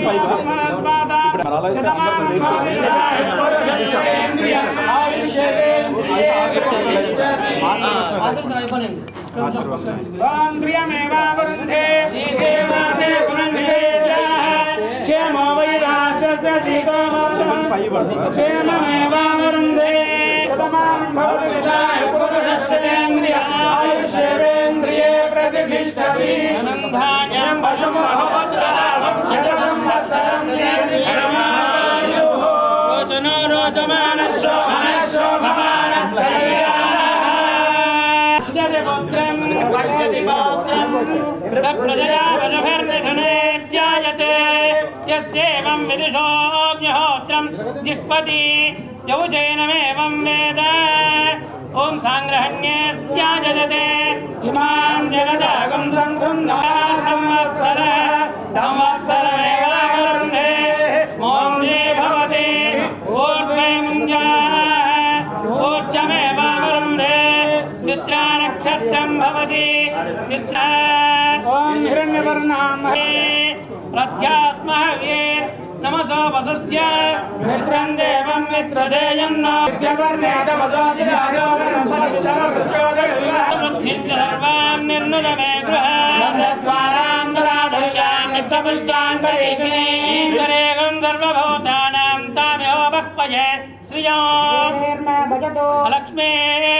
హవిషికరణజ్ఞం దేవ దేవేభ్యో వదతే eleven five ఇప్పుడు అలాగే అందరూ ేవావరుంధే శ్రీదేవాదే క్షేమో వై రాష్ట్రస్య శ్రీకోమం प्रजया वजुभिर्निधने जायते यस्येवं विदुषोऽग्निहोत्रं जिह्पति यौचैनमेवं वेद। ॐ साङ्ग्रहण्येऽस्त्याजते संवत्सर संवत्सर। నక్షత్రం భవతి చిత్ర ఓం హిరణ్యవర్ణామహే ప్రత్యాస్మహవ్యేర్ నమసో వసుధ్య మిత్రం దేవం మిత్రదేయం నోర్వర్ణే తమసో వృద్ధిం చ సర్వాన్ నిర్నుద మే గృహ ఈశ్వరేగం సర్వభూతానాం తామేవ బహ్వయే శ్రియాం లక్ష్మీర్మే నశ్యతు వాచసత్తమసీమహే సోనాం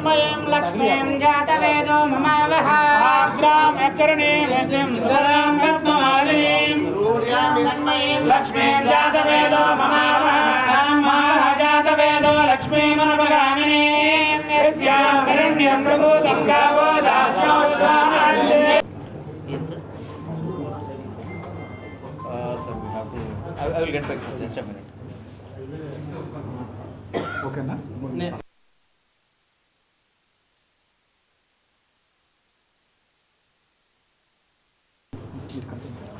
तन्मयीं लक्ष्मीं जातवेदो ममावह आग्राम् अकर्णीं यष्टिं सुरां रत्नमालिनीं तन्मयीं लक्ष्मीं जातवेदो ममावह रामाः जातवेदो लक्ष्मीमनुपगामिनी यस्यामरण्यं प्रभूतं गावो दास्योश्वामहल्ये Uh, sir, we have to. I, I will get back to you. Just a minute. Okay, na?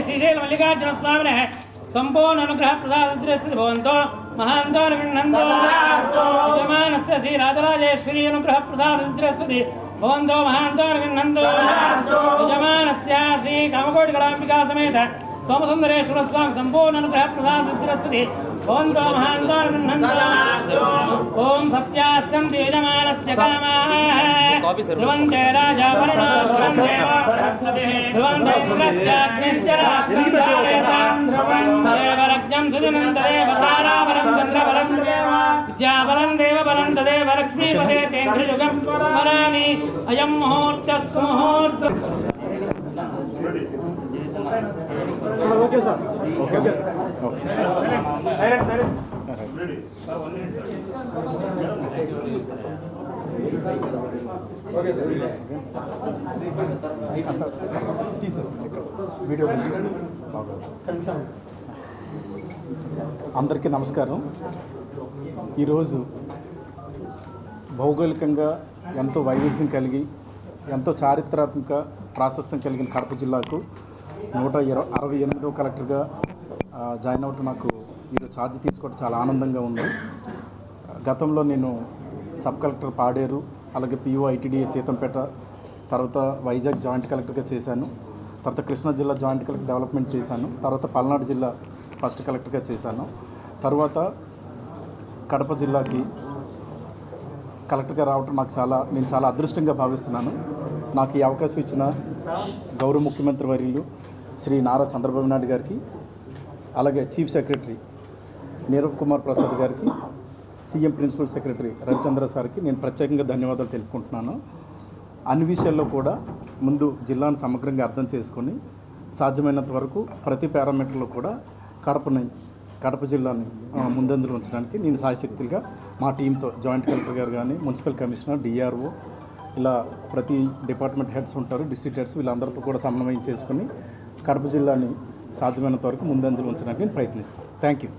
Srisaila Mallikarjuna స్వామిన సంపూర్ణ అనుగ్రహ ప్రసాద భవంతో మహాంతో గృహంతో యజమానస్య శ్రీ రాజరాజేశ్వరి అనుగ్రహ ప్రసాదస్తి భవంతో మహాంతో గృహంతో యజమానస్య శ్రీ కామకోటి కళాంబికా సమేత సోమసుందరేశ్వర స్వామి సంపూర్ణ అనుగ్రహ ప్రసాదస్తి ओम दोमान्तर्गृह्णन्तु ओम सत्यास्यं बीजमानस्य कामाः ध्रुवं राजा वरुणोक्षं देव ध्रुवं दैवश्चाग्निश्च राष्ट्रं देवरज्ञं सुदिनं तदेव ताराबलं चन्द्रबलं देवबलं तदेव लक्ष्मीपदे तेन्द्रयुगं स्मरामि अयं मुहूर्तः सुमुहूर्तः ఓకే. వీడియో అందరికీ నమస్కారం. ఈరోజు భౌగోళికంగా ఎంతో వైవిధ్యం కలిగి ఎంతో చారిత్రాత్మక ప్రాశస్త్యం కలిగిన కడప జిల్లాకు నూట ఇరవై అరవై ఎనిమిదో కలెక్టర్గా జాయిన్ అవ్వటం నాకు ఈరోజు ఛార్జ్ తీసుకోవడం చాలా ఆనందంగా ఉంది. గతంలో నేను సబ్ కలెక్టర్ పాడేరు అలాగే పిఓ ఐటీడీఏ సీతంపేట తర్వాత వైజాగ్ జాయింట్ కలెక్టర్గా చేశాను. తర్వాత కృష్ణా జిల్లా జాయింట్ కలెక్టర్ డెవలప్మెంట్ చేశాను. తర్వాత పల్నాడు జిల్లా ఫస్ట్ కలెక్టర్గా చేశాను. తర్వాత కడప జిల్లాకి కలెక్టర్గా రావటం నాకు చాలా నేను చాలా అదృష్టంగా భావిస్తున్నాను. నాకు ఈ అవకాశం ఇచ్చిన గౌరవ ముఖ్యమంత్రి వర్యులు శ్రీ నారా చంద్రబాబు నాయుడు గారికి అలాగే చీఫ్ సెక్రటరీ నీరవ్ కుమార్ ప్రసాద్ గారికి సీఎం ప్రిన్సిపల్ సెక్రటరీ రవిచంద్ర సార్కి నేను ప్రత్యేకంగా ధన్యవాదాలు తెలుపుకుంటున్నాను. అన్ని విషయాల్లో కూడా ముందు జిల్లాను సమగ్రంగా అర్థం చేసుకొని సాధ్యమైనంత వరకు ప్రతి పారామీటర్లో కూడా కడపని కడప జిల్లాని ముందంజలు ఉంచడానికి నేను సాయశక్తులుగా మా టీంతో జాయింట్ కలెక్టర్ గారు కానీ మున్సిపల్ కమిషనర్ డిఆర్ఓ ఇలా ప్రతి డిపార్ట్మెంట్ హెడ్స్ ఉంటారు డిస్ట్రిక్ట్ హెడ్స్ వీళ్ళందరితో కూడా సమన్వయం చేసుకుని కడప జిల్లాని సాధ్యమైనంత వరకు ముందంజలు ఉంచడానికి నేను ప్రయత్నిస్తాను. Thank you